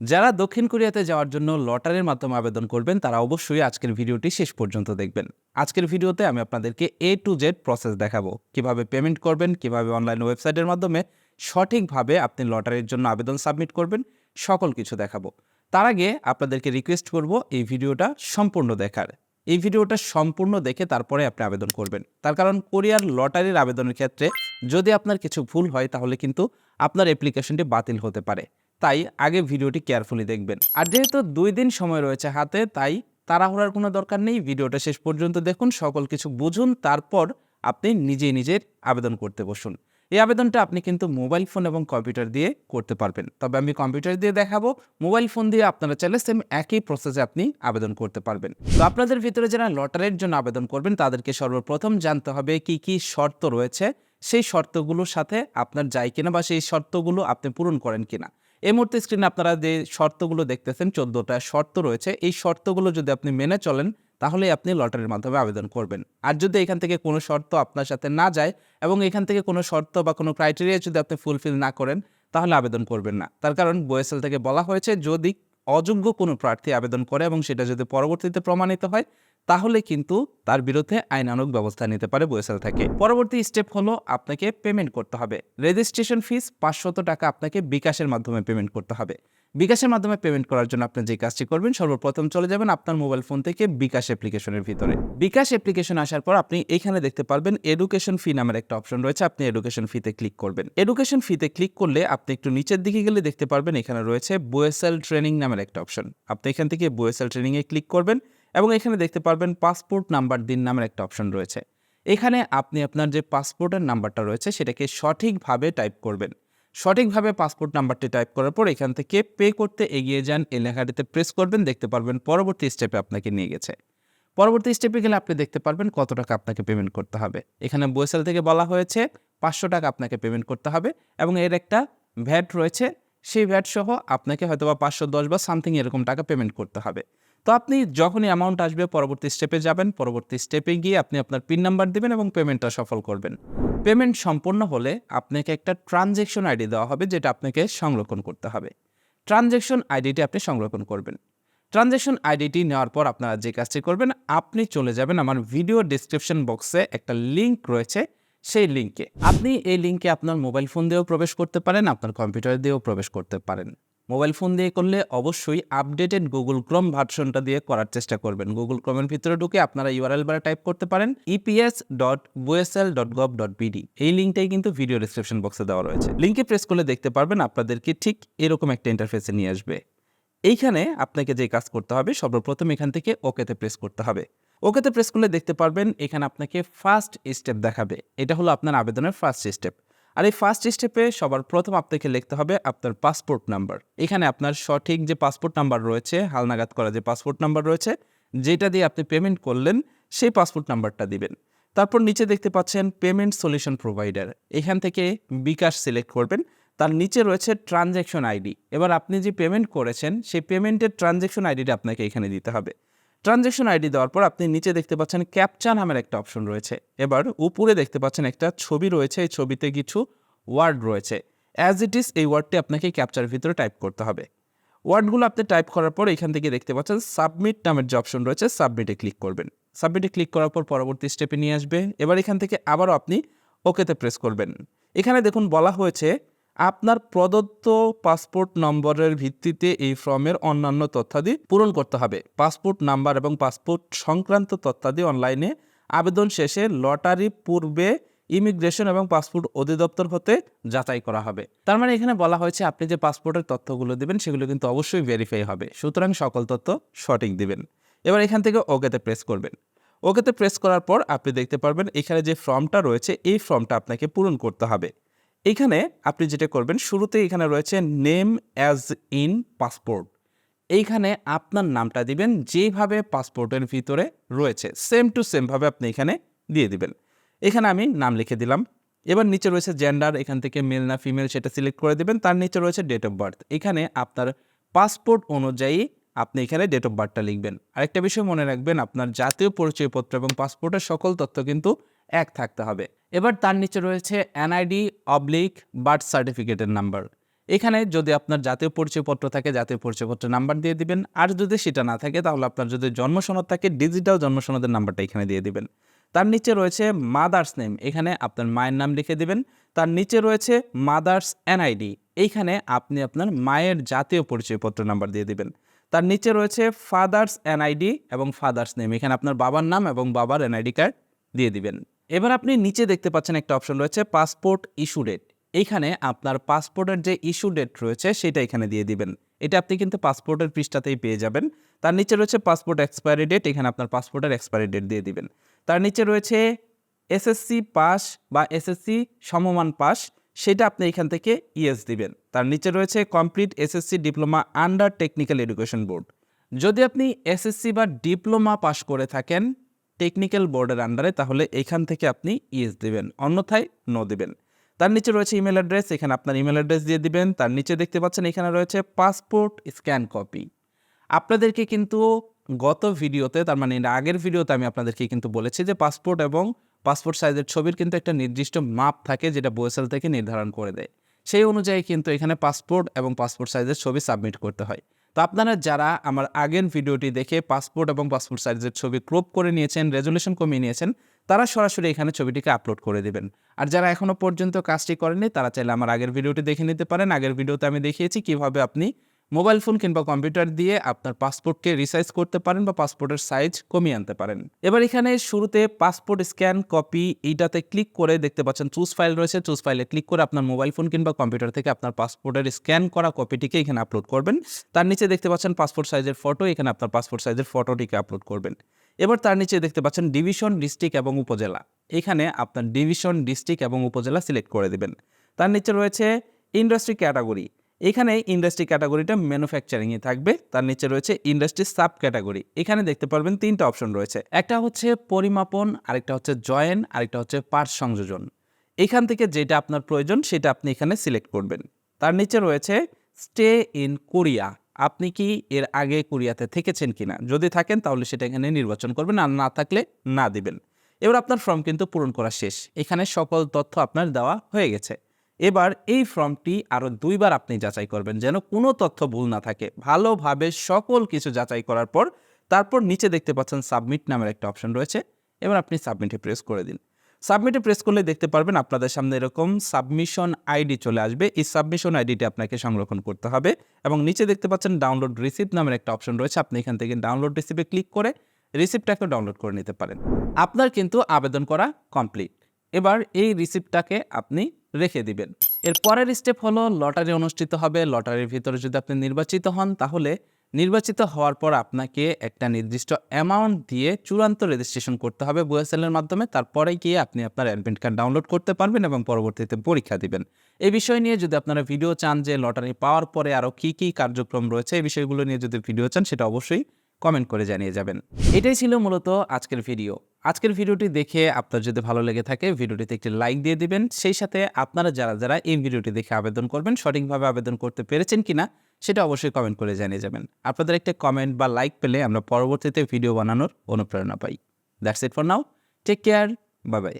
যারা দক্ষিণ কোরিয়াতে যাওয়ার জন্য লটারির মাধ্যমে আবেদন করবেন, তারা অবশ্যই আজকের ভিডিওটি শেষ পর্যন্ত দেখবেন। আজকের ভিডিওতে আমি আপনাদেরকে এ টু জেড প্রসেস দেখাবো। কীভাবে পেমেন্ট করবেন, কীভাবে অনলাইন ওয়েবসাইটের মাধ্যমে সঠিকভাবে আপনি লটারির জন্য আবেদন সাবমিট করবেন, সকল কিছু দেখাবো। তার আগে আপনাদেরকে রিকোয়েস্ট করব এই ভিডিওটা সম্পূর্ণ দেখার। এই ভিডিওটা সম্পূর্ণ দেখে তারপরে আপনি আবেদন করবেন। তার কারণ কোরিয়ার লটারির আবেদনের ক্ষেত্রে যদি আপনার কিছু ভুল হয়, তাহলে কিন্তু আপনার অ্যাপ্লিকেশনটি বাতিল হতে পারে। তাই আগে ভিডিওটি কেয়ারফুলি দেখবেন। আর যেহেতু দুই দিন সময় রয়েছে হাতে, তাই তাড়াহুড়ার কোনো দরকার নেই। ভিডিওটা শেষ পর্যন্ত দেখুন, সকল কিছু বুঝুন, তারপর আপনি নিজেই নিজের আবেদন করতে বসুন। এই আবেদনটা আপনি কিন্তু মোবাইল ফোন এবং কম্পিউটার দিয়ে করতে পারবেন। তবে আমি কম্পিউটার দিয়ে দেখাবো, মোবাইল ফোন দিয়ে আপনারা চাইলে সেম একই প্রসেসে আপনি আবেদন করতে পারবেন। তো আপনাদের ভিতরে যারা লটারির জন্য আবেদন করবেন, তাদেরকে সর্বপ্রথম জানতে হবে কি কি শর্ত রয়েছে, সেই শর্তগুলোর সাথে আপনার যায় কিনা বা সেই শর্তগুলো আপনি পূরণ করেন কিনা। এই মুহূর্তে স্ক্রিনে আপনারা যে শর্তগুলো দেখতেছেন, চোদ্দোটা শর্ত রয়েছে। এই শর্তগুলো যদি আপনি মেনে চলেন, তাহলে আপনি লটারির মাধ্যমে আবেদন করবেন। আর যদি এখান থেকে কোনো শর্ত আপনার সাথে না যায় এবং এখান থেকে কোনো শর্ত বা কোনো ক্রাইটেরিয়া যদি আপনি ফুলফিল না করেন, তাহলে আবেদন করবেন না। তার কারণ, বোয়েসেল থেকে বলা হয়েছে, যদি অযোগ্য কোনো প্রার্থী আবেদন করে এবং সেটা যদি পরবর্তীতে প্রমাণিত হয়, তাহলে কিন্তু তার বিরুদ্ধে আইনানুগ ব্যবস্থা নিতে পারে বোয়েসেল থেকে। পরবর্তী স্টেপ হলো আপনাকে পেমেন্ট করতে হবে। রেজিস্ট্রেশন ফিস পাঁচশত টাকা আপনাকে বিকাশের মাধ্যমে পেমেন্ট করতে হবে। বিকাশের মাধ্যমে পেমেন্ট করার জন্য আপনি যে কাজটি করবেন, সর্বপ্রথম চলে যাবেন আপনার মোবাইল ফোন থেকে বিকাশ অ্যাপ্লিকেশনের ভিতরে। বিকাশ অ্যাপ্লিকেশন আসার পর আপনি এখানে দেখতে পারবেন এডুকেশন ফি নামের একটা অপশন রয়েছে, আপনি এডুকেশন ফিতে ক্লিক করবেন। এডুকেশন ফিতে ক্লিক করলে আপনি একটু নিচের দিকে গেলে দেখতে পারবেন এখানে রয়েছে বোয়েসেল ট্রেনিং নামের একটা অপশন আপনি এখান থেকে বোয়েসেল ট্রেনিংয়ে ক্লিক করবেন এবং এখানে দেখতে পারবেন পাসপোর্ট নাম্বার দিন নামের একটা অপশন রয়েছে। এখানে আপনি আপনার যে পাসপোর্টের নাম্বারটা রয়েছে, সেটাকে সঠিকভাবে টাইপ করবেন। সঠিকভাবে পাসপোর্ট নাম্বারটি টাইপ করার পর এখান থেকে পে করতে এগিয়ে যান, এই লেখাটিতে প্রেস করবেন, দেখতে পারবেন পরবর্তী স্টেপে আপনাকে নিয়ে গেছে। পরবর্তী স্টেপে গেলে আপনি দেখতে পারবেন কত টাকা আপনাকে পেমেন্ট করতে হবে। এখানে বৈশাল থেকে বলা হয়েছে পাঁচশো টাকা আপনাকে পেমেন্ট করতে হবে এবং এর একটা ভ্যাট রয়েছে, সেই ভ্যাট সহ আপনাকে হয়তো বা পাঁচশো, দশ বা সামথিং এরকম টাকা পেমেন্ট করতে হবে। তো আপনি যখনই অ্যামাউন্ট আসবে, পরবর্তী স্টেপে যাবেন, পরবর্তী স্টেপে গিয়ে আপনি আপনার পিন নাম্বার দিবেন এবং পেমেন্টটা সফল করবেন। পেমেন্ট সম্পূর্ণ হলে আপনাকে একটা ট্রানজ্যাকশন আইডি দেওয়া হবে যেটা আপনাকে সংরক্ষণ করতে হবে। ট্রানজ্যাকশন আইডিটি আপনি সংরক্ষণ করবেন। ট্রানজ্যাকশন আইডিটি নেওয়ার পর আপনারা যে কাজটি করবেন, আপনি চলে যাবেন আমার ভিডিও ডিসক্রিপশন বক্সে একটা লিঙ্ক রয়েছে সেই লিঙ্কে আপনি এই লিঙ্কে আপনার মোবাইল ফোন দিয়েও প্রবেশ করতে পারেন, আপনার কম্পিউটার দিয়েও প্রবেশ করতে পারেন। মোবাইল ফোন দিয়ে করলে অবশ্যই আপডেটেড গুগল ক্রোম ভার্সনটা দিয়ে করার চেষ্টা করবেন। গুগল ক্রোমের ভিতরে ঢুকে আপনারা ইউআরএল বারে টাইপ করতে পারেন EPS dot BOESL dot gov dot BD এই লিঙ্কটাই কিন্তু ভিডিও ডিসক্রিপশন বক্সে দেওয়া রয়েছে। লিঙ্কে প্রেস করলে দেখতে পারবেন আপনাদেরকে ঠিক এরকম একটা ইন্টারফেসে নিয়ে আসবে। এইখানে আপনাকে যে কাজ করতে হবে, সর্বপ্রথম এখান থেকে ওকেতে প্রেস করতে হবে। ওকেতে প্রেস করলে দেখতে পারবেন এখানে আপনাকে ফার্স্ট স্টেপ দেখাবে। এটা হলো আপনার আবেদনের ফার্স্ট স্টেপ আর এই ফার্স্ট স্টেপে সবার প্রথম আপনাকে লিখতে হবে আপনার পাসপোর্ট নাম্বার এখানে আপনার সঠিক যে পাসপোর্ট নাম্বার রয়েছে, হালনাগাদ করা যে পাসপোর্ট নাম্বার রয়েছে, যেটা দিয়ে আপনি পেমেন্ট করলেন, সেই পাসপোর্ট নাম্বারটা দিবেন। তারপর নিচে দেখতে পাচ্ছেন পেমেন্ট সলিউশন প্রোভাইডার এখান থেকে বিকাশ সিলেক্ট করবেন। তার নিচে রয়েছে ট্রানজ্যাকশন আইডি এবার আপনি যে পেমেন্ট করেছেন, সেই পেমেন্টের ট্রানজ্যাকশন আইডিটা আপনাকে এখানে দিতে হবে। ট্রানজ্যাকশন আইডি দেওয়ার পর আপনি নিচে দেখতে পাচ্ছেন ক্যাপচা নামের একটা অপশন রয়েছে। এবার উপরে দেখতে পাচ্ছেন একটা ছবি রয়েছে, এই ছবিতে কিছু ওয়ার্ড রয়েছে। অ্যাজ ইট ইজ এই ওয়ার্ডটি আপনাকে ক্যাপচার ভিতরে টাইপ করতে হবে। ওয়ার্ডগুলো আপনি টাইপ করার পর এখান থেকে দেখতে পাচ্ছেন সাবমিট নামের যে অপশন রয়েছে সাবমিটে ক্লিক করবেন। সাবমিটে ক্লিক করার পর পরবর্তী স্টেপে নিয়ে আসবে। এবার এখান থেকে আবারও আপনি ওকেতে প্রেস করবেন। এখানে দেখুন বলা হয়েছে আপনার প্রদত্ত পাসপোর্ট নম্বরের ভিত্তিতে এই ফর্মের অন্যান্য তথ্যাদি পূরণ করতে হবে। পাসপোর্ট নাম্বার এবং পাসপোর্ট সংক্রান্ত তথ্যাদি অনলাইনে আবেদন শেষে লটারি পূর্বে ইমিগ্রেশন এবং পাসপোর্ট অধিদপ্তর হতে যাচাই করা হবে। তার মানে এখানে বলা হয়েছে আপনি যে পাসপোর্টের তথ্যগুলো দেবেন সেগুলো কিন্তু অবশ্যই ভেরিফাই হবে। সুতরাং সকল তথ্য সঠিক দিবেন। এবার এখান থেকে ওকেতে প্রেস করবেন। ওকেতে প্রেস করার পর আপনি দেখতে পারবেন এখানে যে ফর্মটা রয়েছে, এই ফর্মটা আপনাকে পূরণ করতে হবে। এখানে আপনি যেটা করবেন শুরুতে এখানে রয়েছে নেম অ্যাজ ইন পাসপোর্ট এইখানে আপনার নামটা দিবেন, যেভাবে পাসপোর্টের ভিতরে রয়েছে সেম টু সেমভাবে আপনি এখানে দিয়ে দিবেন। এখানে আমি নাম লিখে দিলাম। এবার নিচে রয়েছে জেন্ডার এখান থেকে মেল না ফিমেল সেটা সিলেক্ট করে দেবেন, তার নিচে রয়েছে ডেট অফ বার্থ এখানে আপনার পাসপোর্ট অনুযায়ী আপনি এখানে ডেট অফ বার্থটা লিখবেন। আরেকটা বিষয় মনে রাখবেন, আপনার জাতীয় পরিচয়পত্র এবং পাসপোর্টের সকল তথ্য কিন্তু এক থাকতে হবে। এবার তার নিচে রয়েছে এনআইডি অবলিক বার্থ সার্টিফিকেটের নাম্বার এখানে যদি আপনার জাতীয় পরিচয়পত্র থাকে, জাতীয় পরিচয়পত্র নাম্বার দিয়ে দিবেন। আর যদি সেটা না থাকে, তাহলে আপনার যদি জন্ম সনদ থাকে ডিজিটাল জন্ম সনদের নাম্বারটা এখানে দিয়ে দিবেন। তার নিচে রয়েছে মাদার্স নেম এখানে আপনার মায়ের নাম লিখে দিবেন। তার নিচে রয়েছে মাদার্স এনআইডি এইখানে আপনি আপনার মায়ের জাতীয় পরিচয়পত্র নাম্বার দিয়ে দিবেন। তার নিচে রয়েছে ফাদার্স এনআইডি এবং ফাদার্স নেম এখানে আপনার বাবার নাম এবং বাবার এনআইডি কার্ড দিয়ে দিবেন। এবার আপনি নিচে দেখতে পাচ্ছেন একটা অপশন রয়েছে পাসপোর্ট ইস্যু ডেট। এইখানে আপনার পাসপোর্টের যে ইস্যু ডেট রয়েছে সেটা এখানে দিয়ে দিবেন। এটা আপনি কিন্তু পাসপোর্টের পৃষ্ঠাতেই পেয়ে যাবেন। তার নিচে রয়েছে পাসপোর্ট এক্সপায়ারি ডেট, এখানে আপনার পাসপোর্টের এক্সপায়ারি ডেট দিয়ে দিবেন। তার নিচে রয়েছে এসএসসি পাস বা এসএসসি সমমান পাস, সেটা আপনি এখান থেকে ইএস দিবেন। তার নিচে রয়েছে complete SSC diploma under technical education board. যদি আপনি এসএসসি বা ডিপ্লোমা পাস করে থাকেন টেকনিক্যাল বোর্ডের আন্ডারে তাহলে এখান থেকে আপনি ইএস দেবেন, অন্যথায় নো দেবেন। তার নিচে রয়েছে ইমেল অ্যাড্রেস এখানে আপনার ইমেল অ্যাড্রেস দিয়ে দিবেন। তার নিচে দেখতে পাচ্ছেন এখানে রয়েছে পাসপোর্ট স্ক্যান কপি আপনাদেরকে কিন্তু গত ভিডিওতে, তার মানে আগের ভিডিওতে আমি আপনাদেরকে কিন্তু বলেছি যে পাসপোর্ট এবং পাসপোর্ট সাইজের ছবির কিন্তু একটা নির্দিষ্ট মাপ থাকে যেটা বোয়েসেল থেকে নির্ধারণ করে দেয়। সেই অনুযায়ী কিন্তু এখানে পাসপোর্ট এবং পাসপোর্ট সাইজের ছবি সাবমিট করতে হয়। তো আপনারা যারা আমার আগের ভিডিওটি দেখে পাসপোর্ট এবং পাসপোর্ট সাইজের ছবি ক্রপ করে নিয়েছেন রেজলিউশন কমিয়ে নিয়েছেন, তারা সরাসরি এখানে ছবিটিকে আপলোড করে দেবেন। আর যারা এখনও পর্যন্ত কাজটি করেনি তারা চাইলে আমার আগের ভিডিওটি দেখে নিতে পারেন। আগের ভিডিওতে আমি দেখিয়েছি কীভাবে আপনি মোবাইল ফোন কিংবা কম্পিউটার দিয়ে আপনার পাসপোর্টকে রিসাইজ করতে পারেন বা পাসপোর্টের সাইজ কমিয়ে আনতে পারেন। এবার এখানে শুরুতে পাসপোর্ট স্ক্যান কপি এইটাতে ক্লিক করে দেখতে পাচ্ছেন চুজ ফাইল রয়েছে। চুজ ফাইলে ক্লিক করে আপনার মোবাইল ফোন কিংবা কম্পিউটার থেকে আপনার পাসপোর্টের স্ক্যান করা কপিটিকে এখানে আপলোড করবেন। তার নিচে দেখতে পাচ্ছেন পাসপোর্ট সাইজের ফটো এখানে আপনার পাসপোর্ট সাইজের ফটোটিকে আপলোড করবেন। এবার তার নিচে দেখতে পাচ্ছেন ডিভিশন ডিস্ট্রিক্ট এবং উপজেলা। এখানে আপনার ডিভিশন ডিস্ট্রিক্ট এবং উপজেলা সিলেক্ট করে দেবেন। তার নিচে রয়েছে ইন্ডাস্ট্রি ক্যাটাগরি এখানে ইন্ডাস্ট্রি ক্যাটাগরিটা ম্যানুফ্যাকচারিংয়ে থাকবে, তার নিচে রয়েছে ইন্ডাস্ট্রি সাব ক্যাটাগরি এখানে দেখতে পারবেন তিনটা অপশন রয়েছে। একটা হচ্ছে পরিমাপন, আরেকটা হচ্ছে জয়েন, আরেকটা হচ্ছে পার্ট সংযোজন। এখান থেকে যেটা আপনার প্রয়োজন, সেটা আপনি এখানে সিলেক্ট করবেন। তার নিচে রয়েছে স্টে ইন কোরিয়া আপনি কি এর আগে কোরিয়াতে থেকেছেন কিনা? যদি থাকেন, তাহলে সেটা এখানে নির্বাচন করবেন, আর না থাকলে না দিবেন। এবার আপনার ফর্ম কিন্তু পূরণ করা শেষ। এখানে সকল তথ্য আপনার দেওয়া হয়ে গেছে। এবার এই ফর্মটি আরও দুইবার আপনি যাচাই করবেন যেন কোনো তথ্য ভুল না থাকে। ভালোভাবে সকল কিছু যাচাই করার পর তারপর নিচে দেখতে পাচ্ছেন সাবমিট নামের একটা অপশন রয়েছে। এবার আপনি সাবমিটে প্রেস করে দিন। সাবমিটে প্রেস করলে দেখতে পারবেন আপনাদের সামনে এরকম সাবমিশন আইডি চলে আসবে। এই সাবমিশন আইডিটি আপনাকে সংরক্ষণ করতে হবে এবং নিচে দেখতে পাচ্ছেন ডাউনলোড রিসিপ্ট নামের একটা অপশন রয়েছে। আপনি এখান থেকে ডাউনলোড রিসিপ্টে ক্লিক করে রিসিপ্টটাকে ডাউনলোড করে নিতে পারেন। আপনার কিন্তু আবেদন করা কমপ্লিট। এবার এই রিসিপ্টটাকে আপনি রেখে দিবেন। এর পরের স্টেপ হলো লটারি অনুষ্ঠিত হবে। লটারির ভিতরে যদি আপনি নির্বাচিত হন, তাহলে নির্বাচিত হওয়ার পর আপনাকে একটা নির্দিষ্ট অ্যামাউন্ট দিয়ে চূড়ান্ত রেজিস্ট্রেশন করতে হবে বুয়েসেলের মাধ্যমে। তারপরে গিয়ে আপনি আপনার অ্যাডমিট কার্ড ডাউনলোড করতে পারবেন এবং পরবর্তীতে পরীক্ষা দিবেন। এই বিষয় নিয়ে যদি আপনারা ভিডিও চান যে লটারি পাওয়ার পরে আরও কী কী কার্যক্রম রয়েছে এই বিষয়গুলো নিয়ে যদি ভিডিও চান, সেটা অবশ্যই কমেন্ট করে জানিয়ে যাবেন। এটাই ছিল মূলত আজকের ভিডিও। আজকের ভিডিওটি দেখে আপনার যদি ভালো লেগে থাকে, ভিডিওটিতে একটি লাইক দিয়ে দিবেন। সেই সাথে আপনারা যারা যারা এই ভিডিওটি দেখে আবেদন করবেন, সঠিকভাবে আবেদন করতে পেরেছেন কিনা, সেটা অবশ্যই কমেন্ট করে জানিয়ে যাবেন। আপনাদের একটা কমেন্ট বা লাইক পেলে আমরা পরবর্তীতে ভিডিও বানানোর অনুপ্রেরণা পাই। That's it for now take care bye bye